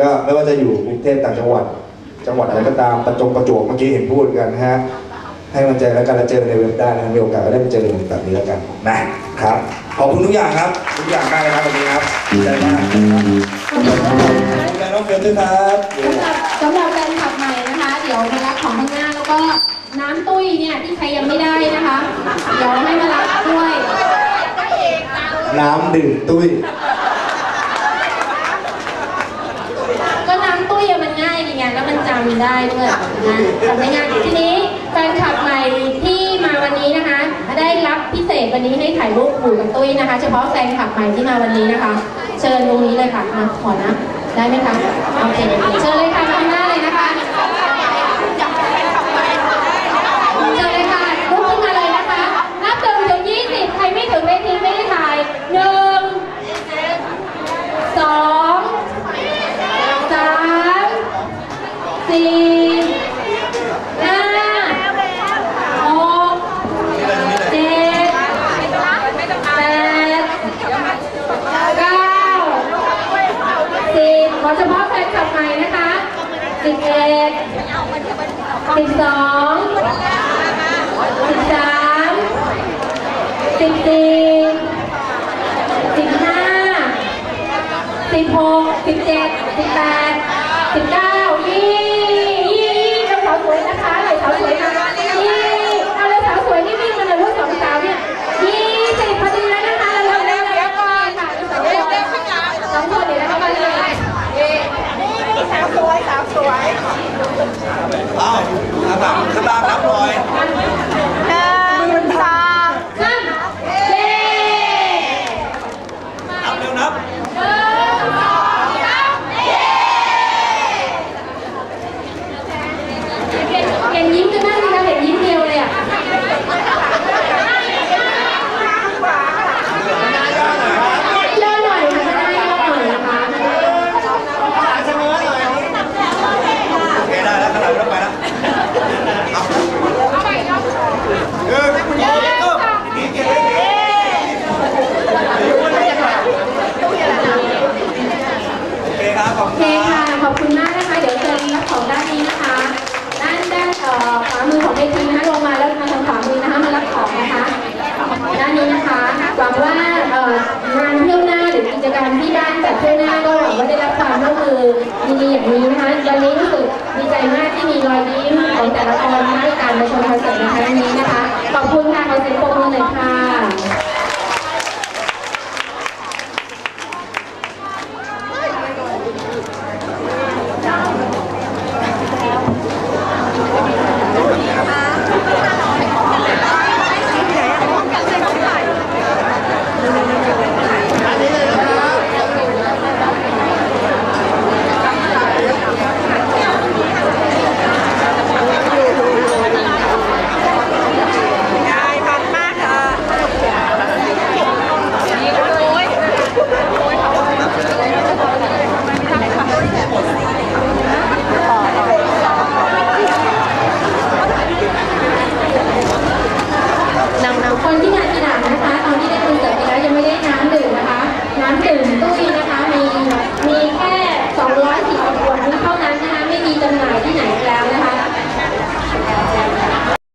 ก็ไม่ว่าจะอยู่กรุงเทพต่างจังหวัด จังหวัดอะไรก็ตามประจงประจวบเมื่อกี้เห็นพูดกันนะฮะให้มันเจอแล้วกันแล้วเจอในเว็บได้นะมีโอกาสก็ได้ไปเจอกันแบบนี้แล้วกันนะครับขอบคุณทุกอย่างครับทุกอย่างมากเลยครับวันนี้ครับดีใจมากครับดูแลน้องเฟิร์นด้วยครับสำหรับสำหรับแฟนคลับใหม่นะคะ เดี๋ยวมารับของข้างหน้าแล้วก็น้ำตุ้ยเนี่ยที่ใครยังไม่ได้นะคะเดี๋ยวให้มารับด้วยน้ำดื่มตุ้ย ก็น้ำตุ้ยอะมันง่ายดีไงแล้วมันจำได้ด้วยนะจำได้ง่ายทีนี้แฟนคลับใหม่ที่มาวันนี้นะคะ ได้รับพิเศษวันนี้ให้ถ่ายรูปปู่กับตุ้ยนะคะ เฉพาะแฟนคลับใหม่ที่มาวันนี้นะคะ เชิญตรงนี้เลยค่ะมาขอนะ ได้ไหมคะโอเคเชิญเลยค่ะมาข้างหน้าเลยนะคะ เชิญเลยค่ะลุกขึ้นมาเลยนะคะ นับหนึ่งถึงยี่สิบใครไม่ถึงเวทีไม่ได้ถ่ายหนึ่งสองสาม สี่ห้าหกเจ็ดแปดเก้าสิบขอเฉพาะแฟนคลับใหม่นะคะสิบเอ็ดสิบสองสิบสามสิบสี่สิบห้าสิบหกสิบเจ็ดสิบแปดสิบเก้ายี่ยี่ยี่เราสาวสวยนะคะไหนสาวสวยนะยี่เอาเลยสาวสวยนี่วิ่งมาเลยลูกสองสาวเนี่ยยี่สิบพอดีแล้วนะคะเร็วเร็วเร็วก่อนค่ะสองคนสองคนเดี๋ยวนะคะมาเลย สาวสวยสาวสวย อ้าว ข้างหลังข้างล่างรับร้อย หนึ่งสอง สามเย้ นับเร็วนับ เออสองสามเย้เห็นเห็นยิ้มกันบ้างสิคะเห็นยิ้มเดียวเลยอะ ย่อหน่อยค่ะได้ย่อหน่อยนะคะ โอเคได้แล้วข้างหลังไม่ต้องไปแล้วเอาหนึ่งสองนี่เก็บไว้ดีโอเคครับขอบ โอ คุ เค ณครั ค่ะ บ ขอบคุณมากนะคะ เดี๋ยวเชิญรับของด้านนี้นะคะ ด้านด้านเอ่อขวามือของเวทีนะคะลงมาแล้วมาทางขวามือนะคะมารับของนะคะ ด้านนี้นะคะหวังว่าเอ่องานเที่ยวหน้าหรือกิจกรรม ที่บ้านจัดเที่ยวหน้าก็หวังว่าได้รับความร่วมมือดีๆอย่างนี้นะคะวันนี้รู้สึกดีใจมากที่มีรอยยิ้มของแต่ละคนนะคะในการมาชมคอนเสิร์ตในครั้งนี้นะคะ ขอบคุณค่ะขอเสียงปรบมือหน่อยค่ะ